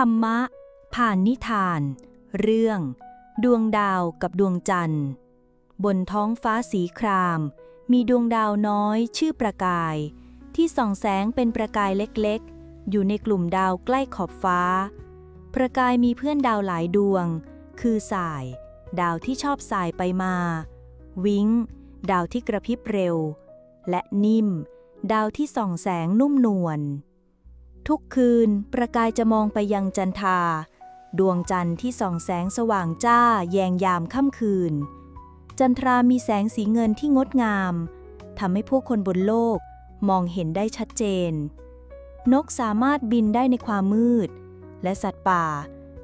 ธรรมะ ผ่านนิทาน เรื่อง ดวงดาวกับดวงจันทร์ บนท้องฟ้าสีคราม มีดวงดาวน้อยชื่อประกาย ที่ส่องแสงเป็นประกายเล็กๆ อยู่ในกลุ่มดาวใกล้ขอบฟ้า ประกายมีเพื่อนดาวหลายดวง คือสาย ดาวที่ชอบสายไปมา วิงดาวที่กระพริบเร็ว และนิ่ม ดาวที่ส่องแสงนุ่มนวล ทุกคืนประกายจะมองไปยังจันทราดวงจันทร์ที่ส่องแสงสว่างจ้าแยงยามค่ำคืน จันทรามีแสงสีเงินที่งดงามทำให้ผู้คนบนโลกมองเห็นได้ชัดเจน นกสามารถบินได้ในความมืด และสัตว์ป่า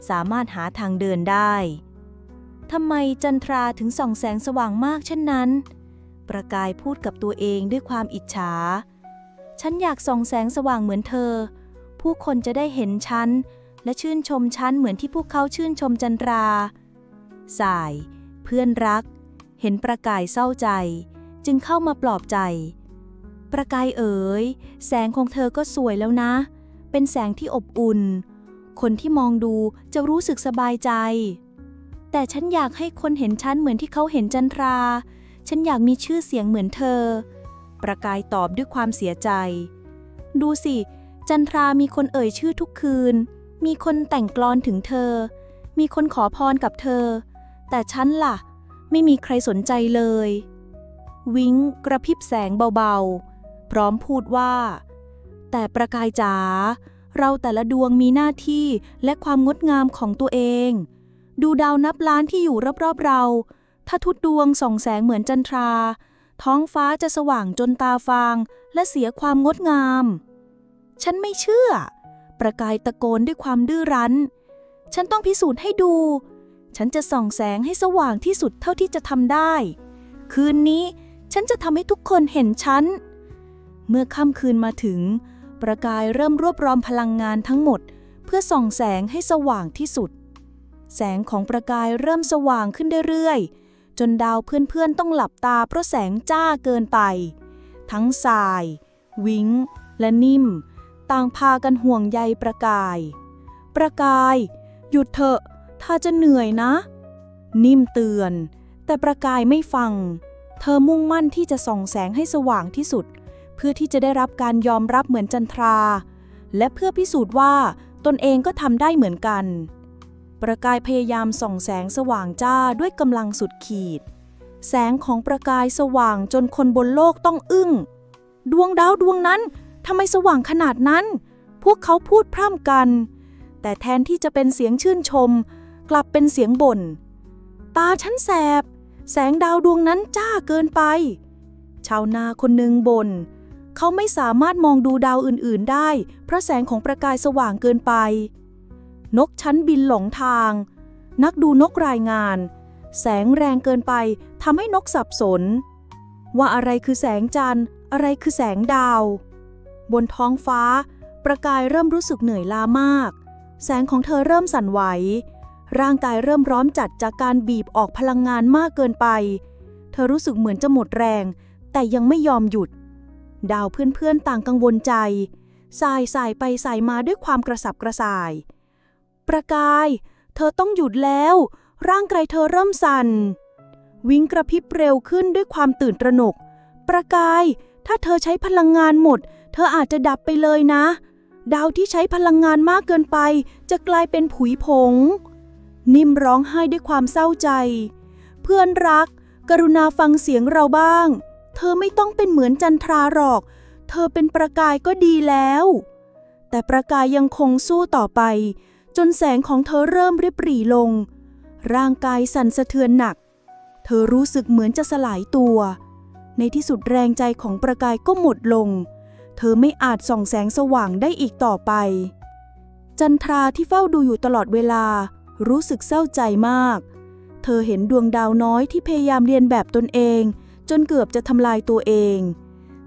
สามารถหาทางเดินได้ทำไมจันทราถึงส่องแสงสว่างมากเช่นนั้น ประกายพูดกับตัวเองด้วยความอิจฉา ฉันอยากส่องแสงสว่างเหมือนเธอ ผู้คนจะได้เห็นฉัน และชื่นชมฉันเหมือนที่พวกเขาชื่นชมจันทรา สาย เพื่อนรัก เห็นประกายเศร้าใจ จึงเข้ามาปลอบใจ ประกายเอ๋ย แสงของเธอก็สวยแล้วนะ เป็นแสงที่อบอุ่น คนที่มองดูจะรู้สึกสบายใจ แต่ฉันอยากให้คนเห็นฉันเหมือนที่เขาเห็นจันทรา ฉันอยากมีชื่อเสียงเหมือนเธอ ประกายตอบด้วยความเสียใจ ดูสิ จันทรามีคนเอ่ยชื่อทุกคืน มีคนแต่งกลอนถึงเธอ มีคนขอพรกับเธอ แต่ฉันล่ะ ไม่มีใครสนใจเลย วิงกระพริบแสงเบาๆ พร้อมพูดว่า แต่ประกายจ๋าเราแต่ละดวงมีหน้าที่และความงดงามของตัวเอง ดูดาวนับล้านที่อยู่รอบๆเรา ถ้าทุกดวงส่องแสงเหมือนจันทรา ท้องฟ้าจะสว่างจนตาฟาง และเสียความงดงาม ฉันไม่เชื่อ ประกายตะโกนด้วยความดื้อรั้น ฉันต้องพิสูจน์ให้ดู ฉันจะส่องแสงให้สว่างที่สุดเท่าที่จะทำได้ คืนนี้ฉันจะทำให้ทุกคนเห็นฉัน เมื่อค่ำคืนมาถึง ประกายเริ่มรวบรวมพลังงานทั้งหมด เพื่อส่องแสงให้สว่างที่สุด แสงของประกายเริ่มสว่างขึ้นเรื่อยๆ จนดาวเพื่อนๆต้องหลับตาเพราะแสงจ้าเกินไป ทั้งสาย วิงและนิ่ม ต่างพากันห่วงใยประกาย ประกาย หยุดเถอะ ถ้าจะเหนื่อยนะ นิ่มเตือน แต่ประกายไม่ฟัง เธอมุ่งมั่นที่จะส่องแสงให้สว่างที่สุด เพื่อที่จะได้รับการยอมรับเหมือนจันทรา และเพื่อพิสูจน์ว่าตนเองก็ทำได้เหมือนกัน ประกายพยายามส่องแสงสว่างจ้าด้วยกำลังสุดขีด แสงของประกายสว่างจนคนบนโลกต้องอึ้ง ดวงดาวดวงนั้น ทำไมสว่างขนาดนั้น พวกเขาพูดพร่ำกัน แต่แทนที่จะเป็นเสียงชื่นชม กลับเป็นเสียงบ่น ตาฉันแสบ แสงดาวดวงนั้นจ้าเกินไป ชาวนาคนหนึ่งบน่น เขาไม่สามารถมองดูดาวอื่นๆได้ เพราะแสงของประกายสว่างเกินไป นกชั้นบินหลงทาง นักดูนกรายงาน แสงแรงเกินไปทำให้นกสับสน ว่าอะไรคือแสงจันทร์อะไรคือแสงดาว บนท้องฟ้า ประกายเริ่มรู้สึกเหนื่อยล้ามาก แสงของเธอเริ่มสั่นไหว ร่างกายเริ่มร้อนจัดจากการบีบออกพลังงานมากเกินไป เธอรู้สึกเหมือนจะหมดแรง แต่ยังไม่ยอมหยุด ดาวเพื่อนๆต่างกังวลใจสายสายไปสายมาด้วยความกระสับกระส่าย ประกาย เธอต้องหยุดแล้ว ร่างกายเธอเริ่มสั่น วิ่งกระพริบเร็วขึ้นด้วยความตื่นตระหนก ประกาย ถ้าเธอใช้พลังงานหมด เธออาจจะดับไปเลยนะ ดาวที่ใช้พลังงานมากเกินไป จะกลายเป็นผุยผง นิ่มร้องไห้ด้วยความเศร้าใจ เพื่อนรัก กรุณาฟังเสียงเราบ้าง เธอไม่ต้องเป็นเหมือนจันทราหรอก เธอเป็นประกายก็ดีแล้ว แต่ประกายยังคงสู้ต่อไป จนแสงของเธอเริ่มริบหรี่ลง ร่างกายสั่นสะเทือนหนัก เธอรู้สึกเหมือนจะสลายตัว ในที่สุดแรงใจของประกายก็หมดลง เธอไม่อาจส่องแสงสว่างได้อีกต่อไป จันทราที่เฝ้าดูอยู่ตลอดเวลา รู้สึกเศร้าใจมาก เธอเห็นดวงดาวน้อยที่พยายามเรียนแบบตนเอง จนเกือบจะทำลายตัวเอง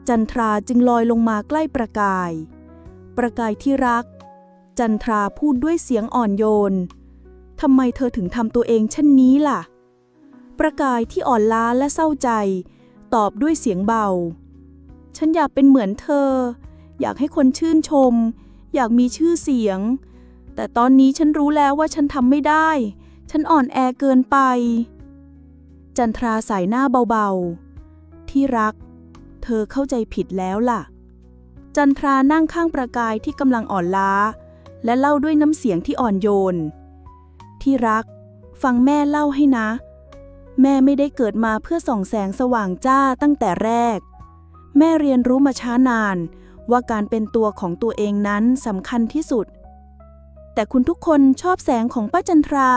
จันทราจึงลอยลงมาใกล้ประกาย ประกายที่รัก จันทราพูดด้วยเสียงอ่อนโยนทำไมเธอถึงทำตัวเองเช่นนี้ล่ะ ประกายที่อ่อนล้าและเศร้าใจ ตอบด้วยเสียงเบา ฉันอยากเป็นเหมือนเธอ อยากให้คนชื่นชม อยากมีชื่อเสียง แต่ตอนนี้ฉันรู้แล้วว่าฉันทำไม่ได้ ฉันอ่อนแอเกินไป จันทราสายหน้าเบาๆ ที่รัก เธอเข้าใจผิดแล้วล่ะ จันทรานั่งข้างประกายที่กำลังอ่อนล้า และเล่าด้วยน้ำเสียงที่อ่อนโยน ที่รัก ฟังแม่เล่าให้นะ แม่ไม่ได้เกิดมาเพื่อส่องแสงสว่างจ้าตั้งแต่แรก แม่เรียนรู้มาช้านาน ว่าการเป็นตัวของตัวเองนั้นสำคัญที่สุด แต่คุณทุกคนชอบแสงของป้าจันทรา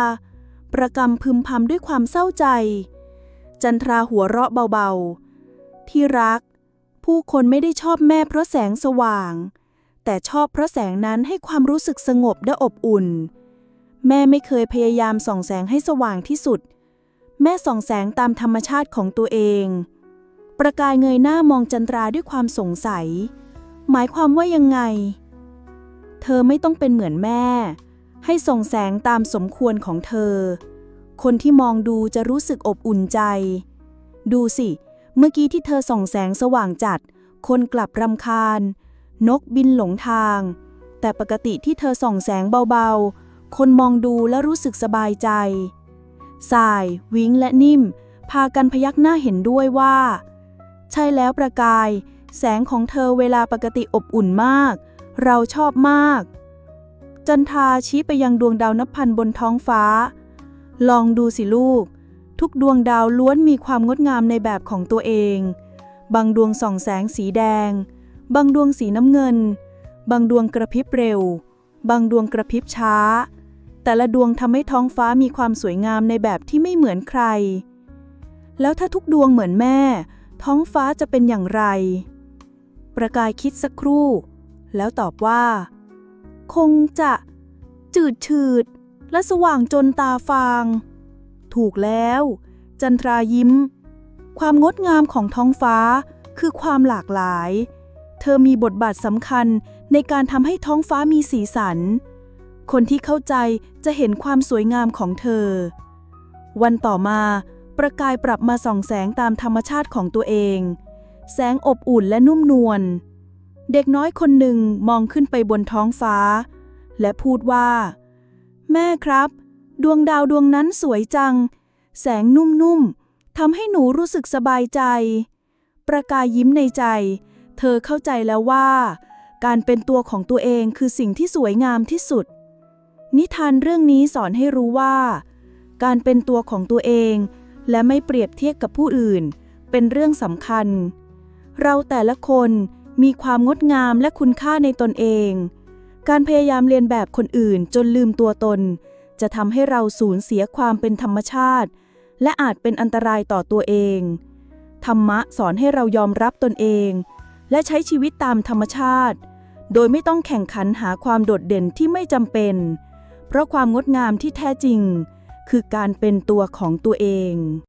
ประกำพึมพำด้วยความเศร้าใจ จันทราหัวเราะเบาๆ ที่รัก ผู้คนไม่ได้ชอบแม่เพราะแสงสว่าง แต่ชอบเพราะแสงนั้นให้ความรู้สึกสงบและอบอุ่น แม่ไม่เคยพยายามส่องแสงให้สว่างที่สุด แม่ส่องแสงตามธรรมชาติของตัวเอง ประกายเงยหน้ามองจันทราด้วยความสงสัย หมายความว่ายังไง เธอไม่ต้องเป็นเหมือนแม่ ให้ส่องแสงตามสมควรของเธอ คนที่มองดูจะรู้สึกอบอุ่นใจ ดูสิ เมื่อกี้ที่เธอส่องแสงสว่างจัด คนกลับรำคาญ นกบินหลงทาง แต่ปกติที่เธอส่องแสงเบาๆ คนมองดูและรู้สึกสบายใจสาย วิงและนิ่ม พากันพยักหน้าเห็นด้วยว่า ใช่แล้วประกาย แสงของเธอเวลาปกติอบอุ่นมาก เราชอบมาก จันทาชี้ไปยังดวงดาวนับพันบนท้องฟ้า ลองดูสิลูก ทุกดวงดาวล้วนมีความงดงามในแบบของตัวเอง บางดวงส่องแสงสีแดง บางดวงสีน้ำเงิน บางดวงกระพริบเร็ว บางดวงกระพริบช้า แต่ละดวงทำให้ท้องฟ้ามีความสวยงามในแบบที่ไม่เหมือนใคร แล้วถ้าทุกดวงเหมือนแม่ ท้องฟ้าจะเป็นอย่างไร ประกายคิดสักครู่ แล้วตอบว่า คงจะ จืดชืด และสว่างจนตาฟาง ถูกแล้ว จันทรายิ้ม ความงดงามของท้องฟ้าคือความหลากหลาย เธอมีบทบาทสำคัญในการทำให้ท้องฟ้ามีสีสัน คนที่เข้าใจจะเห็นความสวยงามของเธอ วันต่อมา ประกายปรับมาส่องแสงตามธรรมชาติของตัวเอง แสงอบอุ่นและนุ่มนวล เด็กน้อยคนหนึ่งมองขึ้นไปบนท้องฟ้า และพูดว่า แม่ครับ ดวงดาวดวงนั้นสวยจัง แสงนุ่มๆทำให้หนูรู้สึกสบายใจ ประกายยิ้มในใจ เธอเข้าใจแล้วว่า การเป็นตัวของตัวเองคือสิ่งที่สวยงามที่สุด นิทานเรื่องนี้สอนให้รู้ว่าการเป็นตัวของตัวเอง และไม่เปรียบเทียบกับผู้อื่น เป็นเรื่องสำคัญ เราแต่ละคนมีความงดงามและคุณค่าในตนเอง การพยายามเรียนแบบคนอื่นจนลืมตัวตน จะทำให้เราสูญเสียความเป็นธรรมชาติ และอาจเป็นอันตรายต่อตัวเอง ธรรมะสอนให้เรายอมรับตนเอง และใช้ชีวิตตามธรรมชาติ โดยไม่ต้องแข่งขันหาความโดดเด่นที่ไม่จำเป็น เพราะความงดงามที่แท้จริง คือการเป็นตัวของตัวเอง